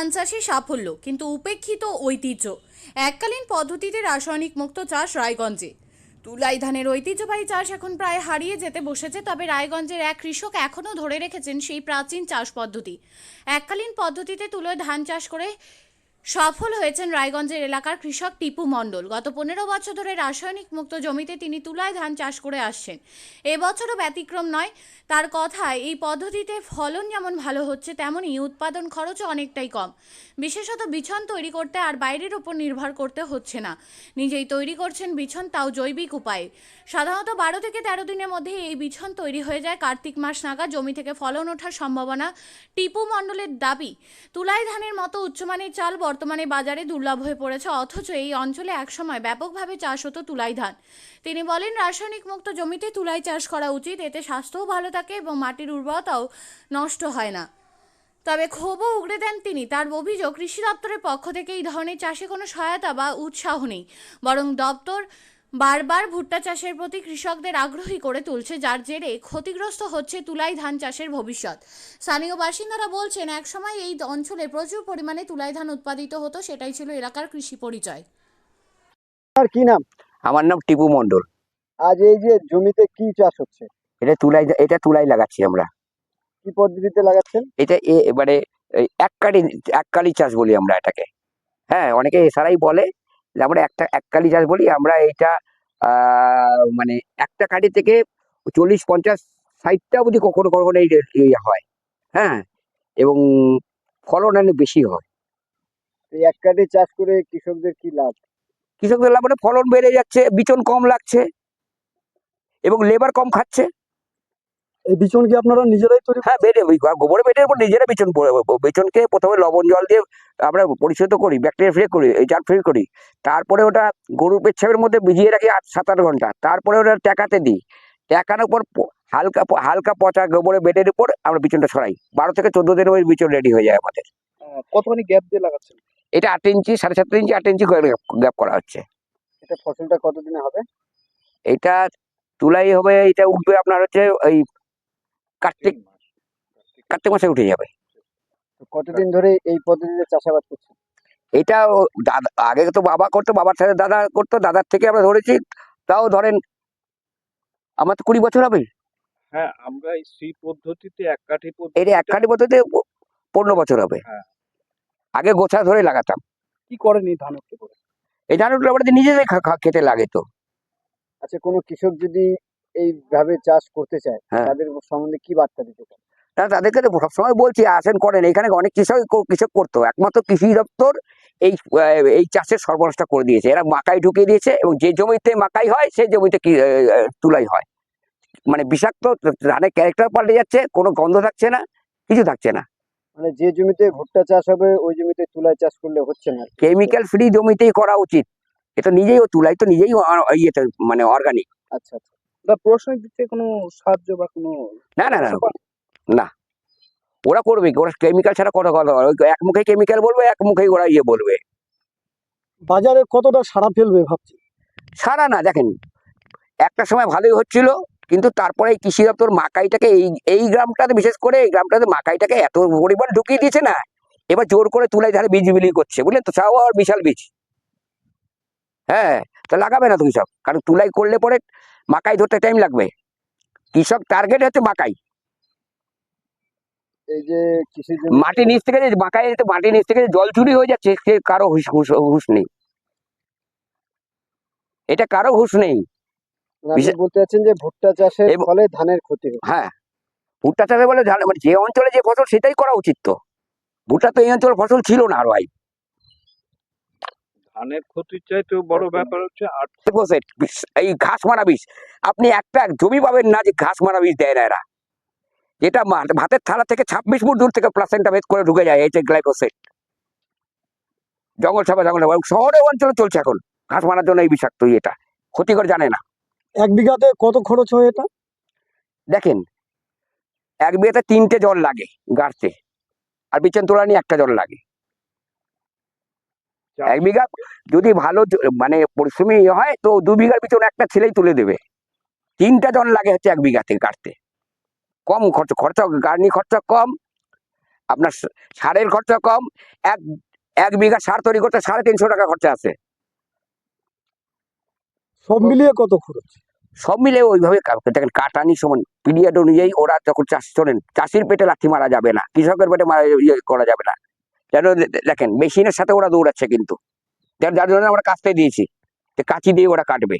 ধান চাষে সাফল্য, কিন্তু উপেক্ষিত ঐতিহ্য। এককালীন পদ্ধতিতে রাসায়নিক মুক্ত চাষ রায়গঞ্জে। তুলাই ধানের ঐতিহ্যবাহী চাষ এখন প্রায় হারিয়ে যেতে বসেছে, তবে রায়গঞ্জের এক কৃষক এখনও ধরে রেখেছেন সেই প্রাচীন চাষ পদ্ধতি। এককালীন পদ্ধতিতে তুলোয় ধান চাষ করে সফল হয়েছেন রায়গঞ্জের এলাকার কৃষক টিপু মণ্ডল। গত পনেরো বছর ধরে রাসায়নিক মুক্ত জমিতে তিনি তুলায় ধান চাষ করে আসছেন। এবছরও ব্যতিক্রম নয়, তার কথায় এই পদ্ধতিতে ফলন যেমন ভালো হচ্ছে, তেমনই উৎপাদন খরচও অনেকটাই কম। বিশেষত বিছন তৈরি করতে আর বাইরের উপর নির্ভর করতে হচ্ছে না। নিজেই তৈরি করছেন বিছন, তাও জৈবিক উপায়ে। সাধারণত বারো থেকে তেরো দিনের মধ্যে এই বিছন তৈরি হয়ে যায়। কার্তিক মাস নাগাদ জমি থেকে ফলন ওঠার সম্ভাবনা টিপু মণ্ডলের দাবি। তুলাই ধানের মতো উচ্চমানের চাল বর্তমানে বাজারে দুর্লভ হয়ে পড়েছে, অথচ এই অঞ্চলে একসময় ব্যাপকভাবে চাষ হতো তুলাই ধান। তিনি বলেন, রাসায়নিক মুক্ত জমিতে তুলাই চাষ করা উচিত, এতে স্বাস্থ্যও ভালো থাকে এবং মাটির উর্বরতাও নষ্ট হয় না। তবে ক্ষোভও উগড়ে দেন তিনি। তার অভিযোগ, কৃষি দপ্তরের পক্ষ থেকে এই ধরনের চাষে কোনো সহায়তা বা উৎসাহ নেই, বরং দপ্তর বারবার ভুট্টা চাষের প্রতি কৃষকদের আগ্রহী করে তুলছে যার জেরে ক্ষতিগ্রস্ত হচ্ছে তুলাই ধান চাষের ভবিষ্যৎ। স্থানীয় বাসিন্দারা বলছেন একসময় এই অঞ্চলে প্রচুর পরিমাণে তুলাই ধান উৎপাদিত হতো সেটাই ছিল এলাকার কৃষি পরিচয়। আর কি নাম? আমার নাম টিপু মণ্ডল। আজ এই যে জমিতে কি চাষ হচ্ছে? এটা তুলাই এটা তুলাই লাগাচ্ছি আমরা। কি পদ্ধতিতে লাগাচ্ছেন? এটা এ- এবারে এই এককালি এককালি চাষ বলি আমরা এটাকে। হ্যাঁ অনেকে এছাড়াই বলে আমরা একটা এককালি চাষ বলি আমরা এইটা মানে একটা কাঠি থেকে চল্লিশ পঞ্চাশ ষাটটা অবধি কখনো কখনো এই হয় হ্যাঁ? এবং ফলন অনেক বেশি হয়। এই এক কাঠি চাষ করে কৃষকদের কি লাভ? কৃষকদের লাভ মানে ফলন বেড়ে যাচ্ছে বিচন কম লাগছে এবং লেবার কম খাচ্ছে। এই বিচন কি আপনারা নিজেরাই তৈরি হ্যাঁ বেটে গোবরে বেটের উপর নিজেরা বিচন বিচনকে প্রথমে লবণ জল দিয়ে আমরা পরিশোধ করি ব্যাকটেরিয়া ফ্রি করি জার ফ্রি করি। তারপরে ওটা গরুর পেচ্ছাপের মধ্যে ভিজিয়ে রাখি আট সাত আট ঘণ্টা। তারপরে ওটা ট্যাকাতে দিই। ট্যাকানোর পর হালকা হালকা পচা গোবরে বেটের উপর আমরা বিচনটা ছড়াই বারো থেকে চোদ্দ দিনের ওই বিচন রেডি হয়ে যায় আমাদের। কতখানি গ্যাপ দিয়ে লাগাচ্ছেন? এটা আট ইঞ্চি সাড়ে সাত ইঞ্চি আট ইঞ্চি গ্যাপ করা হচ্ছে। এটা ফসলটা কতদিনে হবে? এটা তুলাই হবে এটা উঠবে আপনার হচ্ছে ওই কার্তিক কার্তিক মাসে উঠে যাবে। কতদিন ধরে এই পদ্ধতিতে চাষাবাদ করছেন? এটা আগে তো বাবা করতো বাবার সাথে দাদা করতো দাদার থেকে আমরা ধরেছি তাও ধরেন আমার তো কুড়ি বছর হবে। হ্যাঁ আমরা এই শ্রী পদ্ধতিতে এক কাঠি এটা এক কাঠি পদ্ধতিতে পনেরো বছর হবে। হ্যাঁ। আগে গোছা ধরে লাগাতাম। কি করেন এই ধান এই ধানগুলো আমাদের নিজেদের খেতে লাগে তো। আচ্ছা কোনো কৃষক যদি এইভাবে চাষ করতে চায় হ্যাঁ। তাদের সম্বন্ধে কি বার্তা দিতে চান? তাদেরকে তো সবসময় বলছি আসেন করেন এখানে অনেক কৃষক কৃষক করতো একমাত্র কৃষি দপ্তর এই এই চাষের সর্বনাশটা করে দিয়েছে এরা মাকাই ঢুকিয়ে দিয়েছে এবং যে জমিতে মাকাই হয় সেই জমিতে তুলাই হয়। মানে বিষাক্ত ধানের ক্যারেক্টার পাল্টে যাচ্ছে কোনো গন্ধ থাকছে না কিছু থাকছে না। মানে যে জমিতে ভুট্টা চাষ হবে ওই জমিতে তুলাই চাষ করলে হচ্ছে না। কেমিক্যাল ফ্রি জমিতেই করা উচিত এটা নিজেই ও তুলাই তো নিজেই ইয়েতে মানে অর্গানিক আচ্ছা আচ্ছা। প্রশ্নের দিক থেকে কোনো সাহায্য বা কোনো না না না না। ওরা করবে কি? ওরা কেমিক্যাল ছাড়া কথা কথা ওই এক মুখে কেমিক্যাল বলবে এক মুখেই ওরা ইয়ে বলবে। বাজারে কতটা সারা ফেলবে ভাবছি? সারা না দেখেন একটা সময় ভালোই হচ্ছিল কিন্তু তারপরে এই কৃষি দপ্তর মাকাইটাকে এই এই গ্রামটাতে বিশেষ করে এই গ্রামটাতে মাকাইটাকে এত পরিমাণ ঢুকিয়ে দিয়েছে না এবার জোর করে তুলাই ধারে বীজ বিলি করছে বুঝলেন তো? আর বিশাল বীজ। হ্যাঁ তা লাগাবে না তুমি সব কারণ তুলাই করলে পরে মাকাই ধরতে টাইম লাগবে। কৃষক টার্গেট হচ্ছে মাকাই। এই যে কৃষি মাটির নিচ থেকে যে মাকাই যেতে মাটির নিচ থেকে জল চুরি হয়ে যাচ্ছে সে কারও হুশ নেই। এটা কারও হুশ নেই। আপনি বলতে চাচ্ছেন যে ভুট্টা চাষের এবং- ফলে ধানের ক্ষতি হ্যাঁ। ভুট্টা চাষে বলে ধান- মানে যে অঞ্চলে যে ফসল সেটাই করা উচিত তো। ভুট্টা তো এই অঞ্চলের ফসল ছিল না আর ভাই। ধানের ক্ষতির চাইতেও বড় ব্যাপার হচ্ছে আর্থ Deposit, এই ঘাস মারা বিষ। আপনি একটা জমি পাবেন না যে ঘাস মারা বিষ দেয় না এরা। মা- ভাতের থালা থেকে ছাব্বিশ ফুট দূর থেকে প্লাসেন্টা ভেদ করে ঢুকে যায় এই যে গ্লাইকোসেট জঙ্গল ছাপা জঙ্গল ছাপা। শহরে অঞ্চলে চলছে এখন। ঘাস মারার জন্য এই বিষাক্ত এটা ক্ষতিকর জানে না। এক বিঘাতে কত খরচ হয় এটা? দেখেন এক বিঘাতে তিনটে জল লাগে গাছতে আর বিচন তোলা নিয়ে একটা জল লাগে। এক বিঘা যদি ভালো মানে পরিশ্রমী ইয়ে হয় তো দু বিঘার পিছনে একটা ছেলেই তুলে দেবে। তিনটা জন লাগে হচ্ছে এক বিঘাতে কাটতে। কম খরচ খরচা গার্নি খরচা কম আপনার সারের খরচা কম এক এক বিঘা সার তৈরি করতে সাড়ে তিনশো টাকা খরচা আছে। সব মিলিয়ে কত খরচ? সব মিলে ওইভাবে দেখেন কাটানি সমান পিরিয়ড অনুযায়ী ওরা যখন চাষ শোনেন চাষির পেটে লাথি মারা যাবে না কৃষকের পেটে মারা ইয়ে করা যাবে না। যেন দেখেন মেশিনের সাথে ওরা দৌড়াচ্ছে কিন্তু। যার যার জন্য আমরা কাটতে দিয়েছি। যে কাঁচি দিয়ে ওরা কাটবে।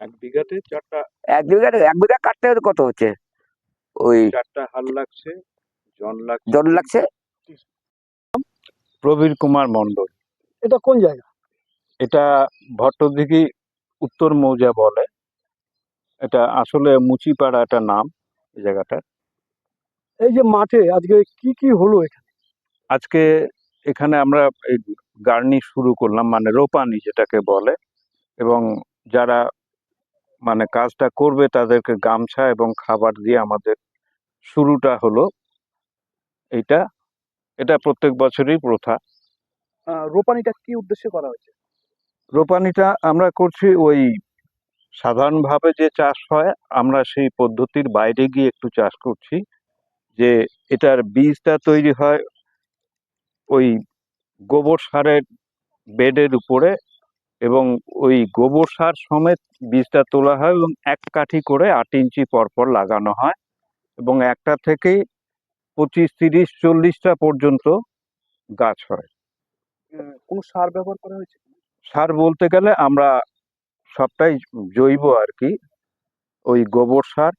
এক বিঘাতে চারটা এক বিঘা এক বিঘা কাটতে কত হচ্ছে? ওই চারটা হাল লাগছে জন লাগছে। জন লাগছে? প্রবীর কুমার মন্ডল এটা কোন জায়গা? এটা ভট্টদিঘি উত্তর মৌজা বলে। এটা আসলে মুচিপাড়া একটা নাম এই জায়গাটা এই যে মাঠে আজকে কি কি হলো এখানে? আজকে এখানে আমরা এই গার্নি শুরু করলাম মানে রোপানি যেটাকে বলে এবং যারা মানে কাজটা করবে তাদেরকে গামছা এবং খাবার দিয়ে আমাদের শুরুটা হলো। এটা এটা প্রত্যেক বছরই প্রথা। রোপানিটা কি উদ্দেশ্যে করা হয়েছে? রোপানিটা আমরা করছি ওই সাধারণভাবে যে চাষ হয় আমরা সেই পদ্ধতির বাইরে গিয়ে একটু চাষ করছি যে এটার বীজটা তৈরি হয় ওই গোবর সারের বেডের উপরে এবং ওই গোবর সার সমেত বীজটা তোলা হয় এবং এক কাঠি করে আট ইঞ্চি পরপর লাগানো হয় এবং একটা থেকেই পঁচিশ তিরিশ চল্লিশটা পর্যন্ত গাছ হয়। কোনো সার ব্যবহার করা হয়েছে সার বলতে গেলে আমরা সবটাই জৈব আর কি। ওই গোবর সার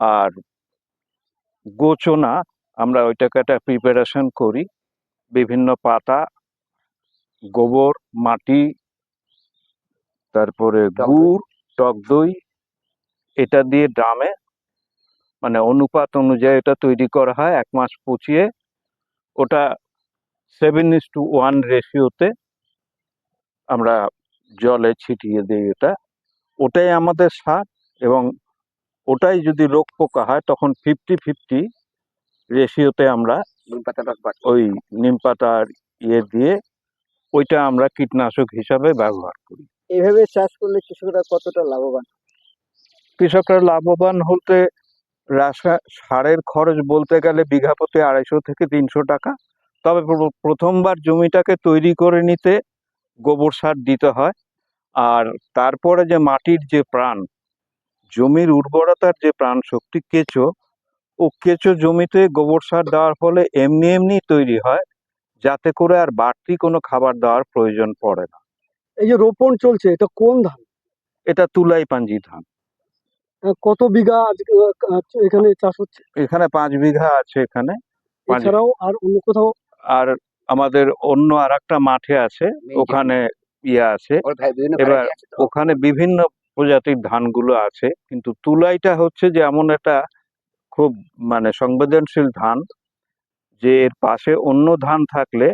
আর গোচনা আমরা ওইটাকে একটা প্রিপারেশন করি। বিভিন্ন পাতা গোবর মাটি তারপরে গুড় টক দই এটা দিয়ে ড্রামে মানে অনুপাত অনুযায়ী এটা তৈরি করা হয় এক মাস পচিয়ে। ওটা সেভেন ইস টু ওয়ান রেশিওতে আমরা জলে ছিটিয়ে দিই এটা। ওটাই আমাদের সার এবং ওটাই যদি রোগ পোকা হয় তখন ফিফটি ফিফটি রেশিওতে আমরা। ওই নিম পাতার ইয়ে দিয়ে ওইটা আমরা কীটনাশক হিসাবে ব্যবহার করি। এইভাবে চাষ করলে কৃষকরা কতটা লাভবান? কৃষকরা লাভবান হতে রাসা সারের খরচ বলতে গেলে বিঘা প্রতি আড়াইশো থেকে তিনশো টাকা। তবে প্রথমবার জমিটাকে তৈরি করে নিতে গোবর সার দিতে হয়। আর তারপরে যে মাটির যে প্রাণ জমির উর্বরতার যে প্রাণ শক্তি কেঁচো ও কেঁচো জমিতে গোবর সার দেওয়ার ফলে এমনি এমনি তৈরি হয় যাতে করে আর বাড়তি কোনো খাবার দেওয়ার প্রয়োজন পড়ে না। এই যে রোপণ চলছে এটা কোন ধান? এটা তুলাই পাঞ্জি ধান। কত বিঘা এখানে চাষ হচ্ছে? এখানে পাঁচ বিঘা আছে এখানে। এছাড়াও আর অন্য কোথাও? আর আমাদের অন্য আর একটা মাঠে আছে ওখানে ইয়ে আছে। এবার। ওখানে বিভিন্ন প্রজাতির ধানগুলো আছে কিন্তু তুলাইটা হচ্ছে যে এমন একটা খুব মানে সংবেদনশীল ধান যে এর পাশে অন্য ধান থাকলে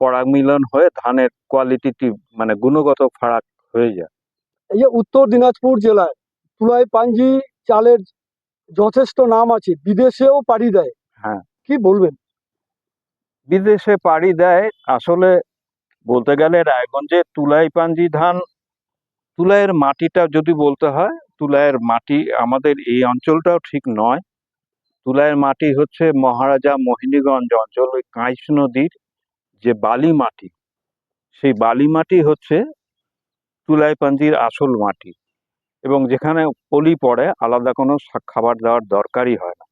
পরাগ মিলন হয়ে ধানের কোয়ালিটি মানে গুণগত ফারাক হয়ে যায়। এই যে উত্তর দিনাজপুর জেলায় তুলাই পাঞ্জি চালের যথেষ্ট নাম আছে বিদেশেও পাড়ি দেয়। হ্যাঁ। কি বলবেন? বিদেশে পাড়ি দেয় আসলে বলতে গেলে রায়গঞ্জে তুলাই পাঞ্জি ধান তুলাইয়ের মাটিটা যদি বলতে হয় তুলাইয়ের মাটি আমাদের এই অঞ্চলটাও ঠিক নয়। তুলাইয়ের মাটি হচ্ছে মহারাজা মোহিনীগঞ্জ অঞ্চল, ওই কাঁইশ নদীর যে বালি মাটি, সেই বালি মাটি হচ্ছে তুলাই পাঞ্জির আসল মাটি এবং যেখানে পলি পড়ে, আলাদা কোনো খাবার দেওয়ার দরকারই হয় না।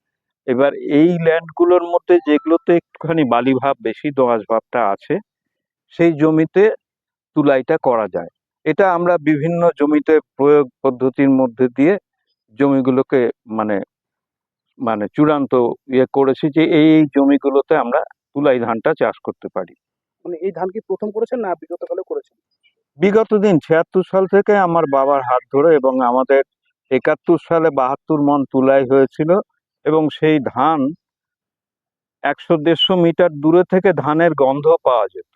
এবার এই ল্যান্ডগুলোর মধ্যে যেগুলোতে একটুখানি বালি ভাব, বেশি দোআঁশ ভাবটা আছে, সেই জমিতে তুলাইটা করা যায়। এটা আমরা বিভিন্ন জমিতে প্রয়োগ পদ্ধতির মধ্যে দিয়ে জমিগুলোকে মানে মানে চূড়ান্ত ইয়ে করেছি যে এই এই জমিগুলোতে আমরা তুলাই ধানটা চাষ করতে পারি। মানে এই ধান কি প্রথম করেছেন না বিগত কালে করেছেন? বিগত দিন ছিয়াত্তর সাল থেকে আমার বাবার হাত ধরে এবং আমাদের একাত্তর সালে বাহাত্তর মন তুলাই হয়েছিল এবং সেই ধান একশো দেড়শো মিটার দূরে থেকে ধানের গন্ধ পাওয়া যেত।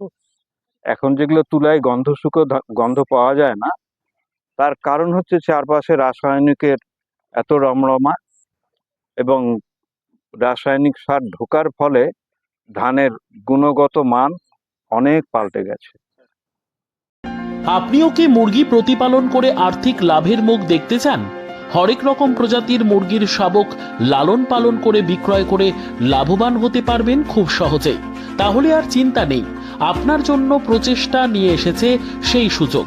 এখন যেগুলো তুলায় গন্ধ শুকো গন্ধ পাওয়া যায় না। তার কারণ হচ্ছে চারপাশে রাসায়নিকের এত রমরমা। এবং রাসায়নিক সার ঢোকার ফলে ধানের গুণগত মান অনেক পাল্টে গেছে। আপনিও কি মুরগি প্রতিপালন করে আর্থিক লাভের মুখ দেখতে চান? হরেক রকম প্রজাতির মুরগির শাবক লালন পালন করে বিক্রয় করে লাভবান হতে পারবেন খুব সহজেই। তাহলে আর চিন্তা নেই, আপনার জন্য প্রচেষ্টা নিয়ে এসেছে সেই সুযোগ।